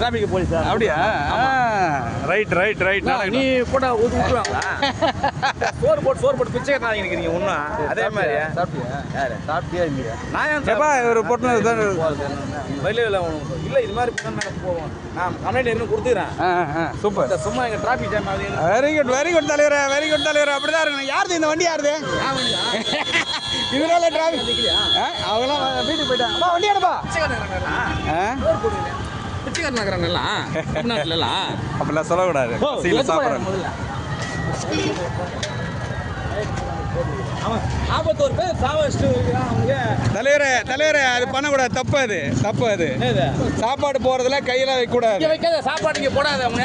Traffic police அப்படியா? Right right right நீ போட்டா ஊத்து விட்டுருவாங்களா சோறு போட்டு சோறு போட்டு பிச்சை கட்டாங்க இருக்கிறீங்க ஒன்றும் அதே மாதிரி சாப்பிட்டியா? யாரு? சாப்பிட்டியா இல்லையா? நான் ஏன் எப்பா இவர் போட்டு தான்? வெளியே இல்லை இல்லை இது மாதிரி தான் நாங்கள் போவோம். நான் கம்ப்ளைண்ட் இன்னும் கொடுத்துக்கிறேன். சூப்பர். சும்மா எங்கள் டிராஃபிக் ஜாம் ஆகுது. வெரி குட் வெரி குட் தலைவர் வெரி குட் தலைவர். அப்படிதான் இருக்கணும். யாருது இந்த வண்டி யாருது? இதனால டிராஃபிக் அவங்களாம் வீட்டுக்கு போயிட்டாங்க. வண்டி எடுப்பா. பிச்சைக்காரன் நகரங்கள்லாம் தமிழ்நாட்டுலலாம் அப்படிலாம் சொல்லக்கூடாது சீல சாப்பிட்றேன் அவங்க தலைவரே தலைவரே அது பண்ணக்கூடாது தப்பு அது தப்பு அது சாப்பாடு போறதுல கையில வைக்கக்கூடாது இங்க வைக்காத சாப்பாடு இங்கே போடாத அவங்க